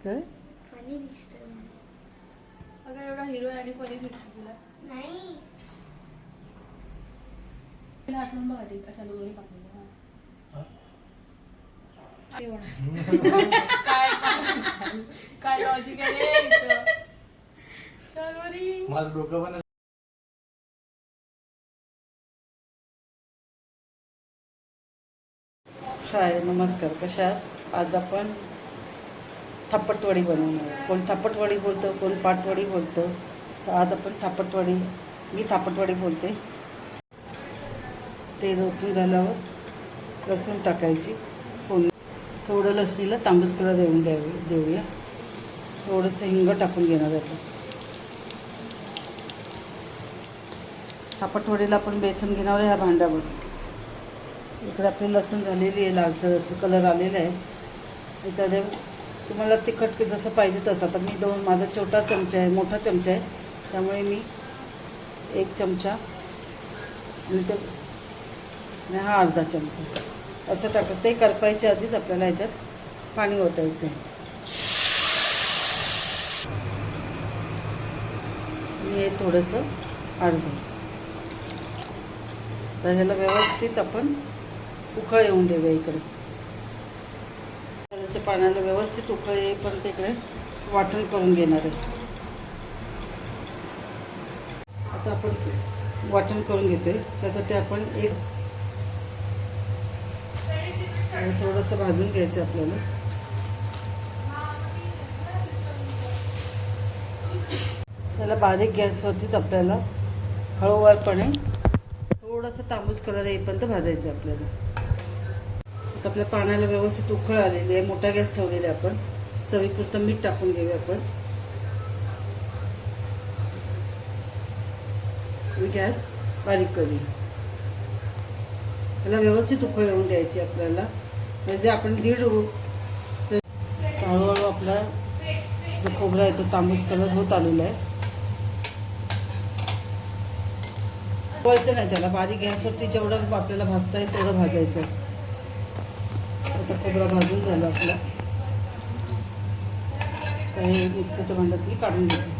काय? फनी दिसतोय अगं एवढा हिरो आणि फनी दिसतो तुला. नाही. तिला आपण बघा ते अच्छा दोन्ही पाकलेलं हा? काय काय लॉजिक आहे माझं डोकं पण हाय नमस्कार कशा आहात? आज आपण थापटवडी बनवणार. कोण थापटवडी बोलतं कोण पाटवडी बोलतं. तर आज आपण थापटवडी मी थापटवडी बोलते. ते ओतून झाल्यावर लसूण टाकायची. फोडणी. थोडं लसणीला तांबूस कलर देऊन द्यावी देऊया. थोडंसं हिंग टाकून घेणार आहे आपण. थापटवडीला आपण बेसन घेणार ह्या भांड्यावर. इकडे आपली लसूण झालेली आहे लालसर असं कलर आलेला आहे. त्याच्यामध्ये तुम्हाला तिखट जसं पाहिजे तसं. आता मी दोन माझा छोटा चमचा आहे मोठा चमचा आहे. त्यामुळे मी एक चमचा आणि ते हा अर्धा चमचा. असं टाकत ते करपायच्या आधीच आपल्याला ह्याच्यात पाणी ओतायचं आहे. मी हे थोडंसं अर्धं तर ह्याला व्यवस्थित आपण उकळ येऊन देऊया इकडे. त्याच्या पाण्याला व्यवस्थित उकळ पण तिकडे वाटण करून घेणार आहे. आता आपण वाटण करून घेतोय. त्यासाठी आपण एक थोडंसं भाजून घ्यायचं आपल्याला. त्याला बारीक गॅसवरतीच आपल्याला हळूवारपणे थोडंसं तांबूस कलर येईपर्यंत भाजायचं आहे आपल्याला. तर आपल्या पाण्याला व्यवस्थित उखळ आलेली आहे मोठा गॅस ठेवलेला आहे आपण. चवीपुरतं मीठ टाकून घेऊया आपण. गॅस बारीक करूया त्याला व्यवस्थित उकळ येऊन द्यायची आपल्याला. म्हणजे आपण दीड हळूहळू आपला जो खोबरा आहे तो तांबूस कलर होत आलेला आहे. व्हायचं नाही त्याला. बारीक गॅसवरती जेवढं आपल्याला भाजता येईल तेवढं भाजायचं आता खोबरा भाजून झाला आपला. तर हे मिक्सरच्या भांड्यात मी काढून घेते.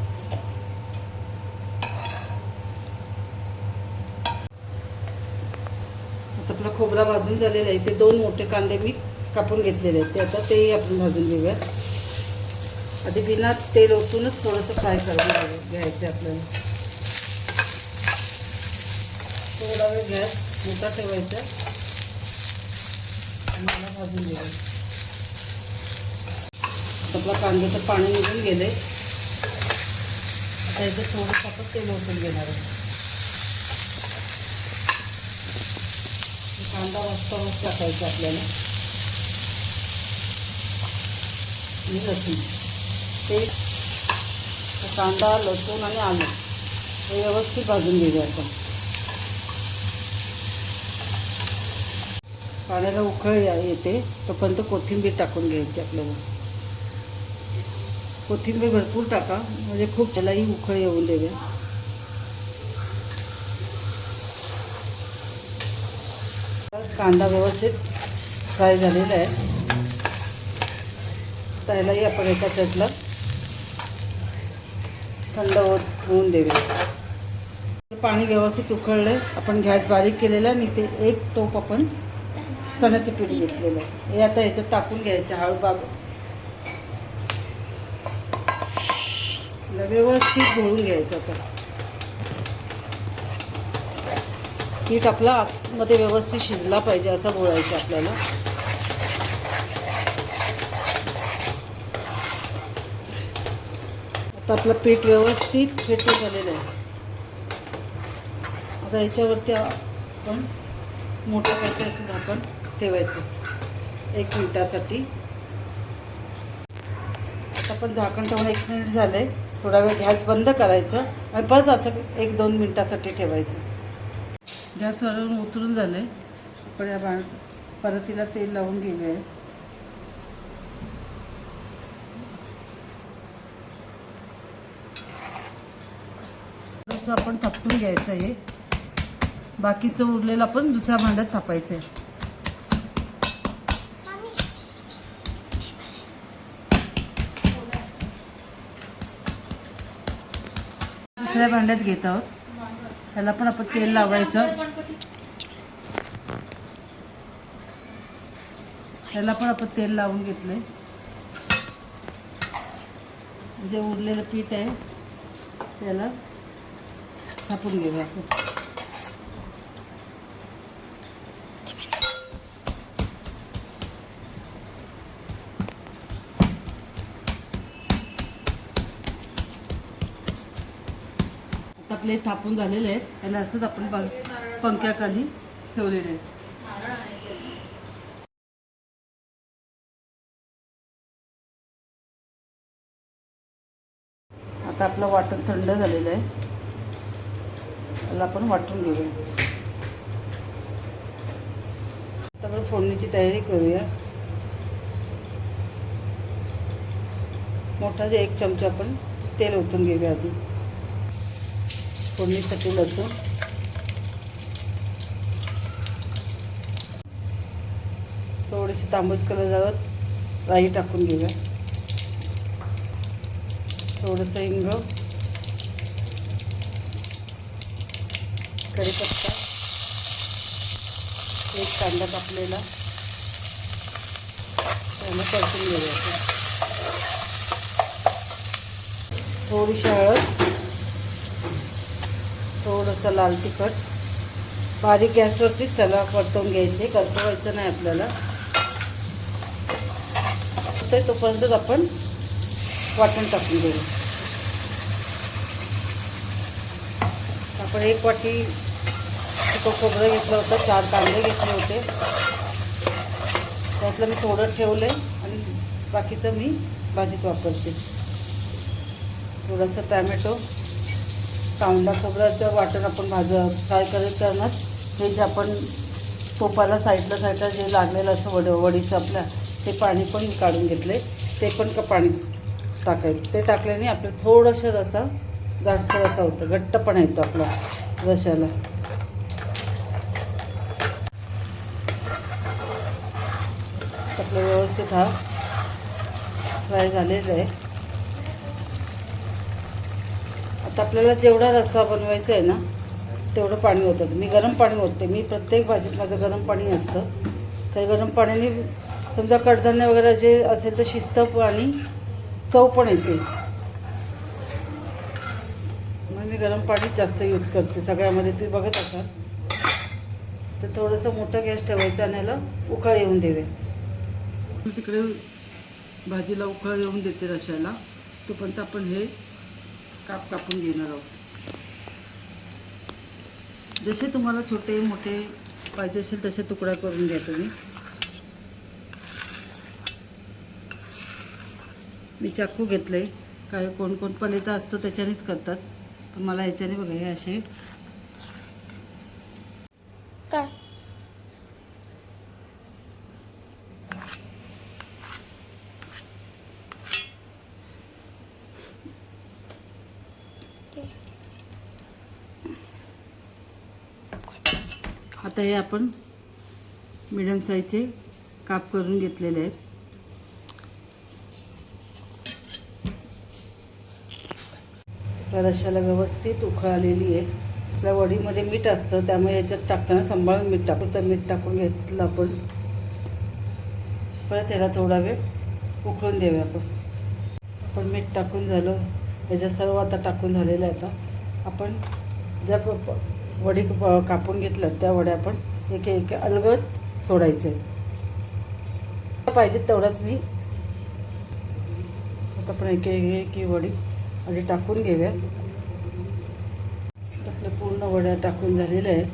आता आपला खोबरा भाजून झालेला आहे. ते दोन मोठे कांदे मी कापून घेतलेले आहेत. ते आता तेही आपण भाजून घेऊया. आधी बिना तेल ओतूनच थोडंसं फ्राय करून घ्यायचं आहे आपल्याला. थोडा वेळ गॅस मोठा ठेवायचा. भाजून घ्यायचं आपला कांद्याचं पाणी निघून गेले आता याचं थोडंसं आपण तेल ओतून घेणार आहे. कांदा मस्त मस्त टाकायचा आपल्याला. आणि लसूण. ते कांदा लसूण आणि आलं. हे व्यवस्थित भाजून घेऊया आपण. पाण्याला उकळ या- येते तोपर्यंत कोथिंबीर टाकून घ्यायची आपल्याला. कोथिंबीर भरपूर टाका म्हणजे खूप त्यालाही उकळ येऊन देऊया कांदा व्यवस्थित फ्राय झालेला आहे. त्यालाही आपण एका साईडला थंड होत होऊन देऊया पाणी व्यवस्थित उकळलं आपण गॅस बारीक केलेला आणि ते एक टोप आपण चण्याचं पीठ घेतलेलं आहे. हे आता याच्यात टाकून घ्यायचं हळू बाब. व्यवस्थित घोळून घ्यायचं आता. पीठ आपला आतमध्ये व्यवस्थित शिजला पाहिजे असं गोळायचं आपल्याला. आता आपलं पीठ व्यवस्थित फेटून झालेलं आहे. आता याच्यावरती आपण मोठं काहीतरी असं झाकण ठेवायचं. एक मिनिटासाठी. आता पण झाकण ठेवून एक मिनिट झालं आहे थोडा वेळ गॅस बंद करायचं आणि परत असं एक दोन मिनिटासाठी ठेवायचं. गॅसवरून उतरून झालं आहे आपण या बा परतीला तेल लावून घेऊया. थोडंसं आपण थापटून घ्यायचं आहे. बाकीचं उरलेलं आपण दुसऱ्या भांड्यात थापायचं आहे दुसऱ्या भांड्यात घेत आहोत. त्याला पण आपण तेल लावायचं. त्याला पण आपण तेल लावून घेतलंय. जे उरलेलं पीठ आहे त्याला थापून घेऊया आपण. आपले थापून झालेले आहेत. त्याला असंच आपण पंख पंख्याखाली ठेवलेले आहेत. आता आपलं वाटण थंड झालेलं आहे. त्याला आपण वाटून घेऊया. आता आपण फोडणीची तयारी करूया. मोठा जे एक चमचा आपण तेल ओतून घेऊया आधी. फोडणीसाठी लसूण. थोडीशी तांबूस कलर जावत राई टाकून घेऊया. थोडंसं हिंग कढीपत्ता एक कांदा कापलेला. त्याला परतून घेऊया थोडीशी हळद. थोडंसं लाल तिखट. बारीक गॅसवरतीच त्याला परतवून घ्यायचे करपवायचं नाही आपल्याला. ते तोपर्यंतच आपण वाटण टाकून घेऊ. आपण एक वाटी खोबरं घेतलं होतं चार कांदे घेतले होते. त्यातलं मी थोडं ठेवलं आहे आणि बाकीचं मी भाजीत वापरते. थोडंसं टॅमॅटो. कांदा खोबऱ्याचं वाटण आपण भाज फ्राय करत करणार. हे जे आपण तोपाला साईडला साईडला जे लागलेलं असं वड वडीचं आपल्या ते पाणी पण मी काढून घेतले ते पण का पाणी टाकायचं. ते टाकल्याने आपलं थोडंसं रसा जाडसर असा होतं. घट्टपणा येतो आपला रशाला. आपलं व्यवस्थित हा फ्राय झालेलं आहे. आता आपल्याला जेवढा रस्सा बनवायचा आहे ना तेवढं पाणी होतं मी गरम पाणी ओतते. मी प्रत्येक भाजीत माझं गरम पाणी असतं. काही गरम पाण्याने समजा कडधान्य वगैरे जे असेल तर शिस्त आणि चव पण येते. मग मी गरम पाणी जास्त यूज करते. सगळ्यामध्ये तुम्ही बघत असाल. तर थोडंसं मोठं गॅस ठेवायचं आणि याला उकळ येऊन देवे. तिकडे भाजीला उकळ येऊन देते रशाला तोपर्यंत आपण हे काप कापून घेणार आहोत. जसे तुम्हाला छोटे मोठे पाहिजे असेल तसे तुकडा करून घ्या तुम्ही. मी चाकू घेतले काय कोण कोण पलेता असतो त्याच्यानेच करतात. पण मला ह्याच्याने बघा हे असे. काय आता हे आपण मिडियम साईजचे काप करून घेतलेले आहेत. त्या रश्याला व्यवस्थित उखळलेली आहे. आपल्या वडीमध्ये मीठ असतं त्यामुळे याच्यात टाकताना सांभाळून मीठ टाकू. तर मीठ टाकून घेतलं आपण. परत त्याला थोडा वेळ उकळून देऊया आपण. आपण मीठ टाकून झालं. याच्या सर्व आता टाकून झालेलं आहे आता. आपण ज्या वडी कापून घेतलं त्या वड्या आपण एक एक अलगद सोडायचे. पाहिजे तेवढाच मी आता आपण एक एक वडी आधी टाकून घेऊया. आपल्या पूर्ण वड्या टाकून झालेल्या आहेत.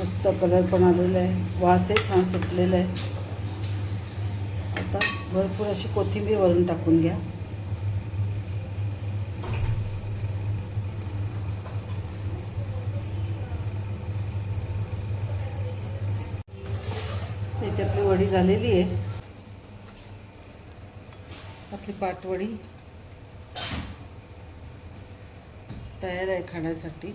मस्त कलर पण आलेला आहे. वासही छान सुटलेला आहे. आता भरपूर अशी कोथिंबीर वरून टाकून घ्या. इथे आपली वडी झालेली आहे. आपली पाटवडी तयार आहे खाण्यासाठी.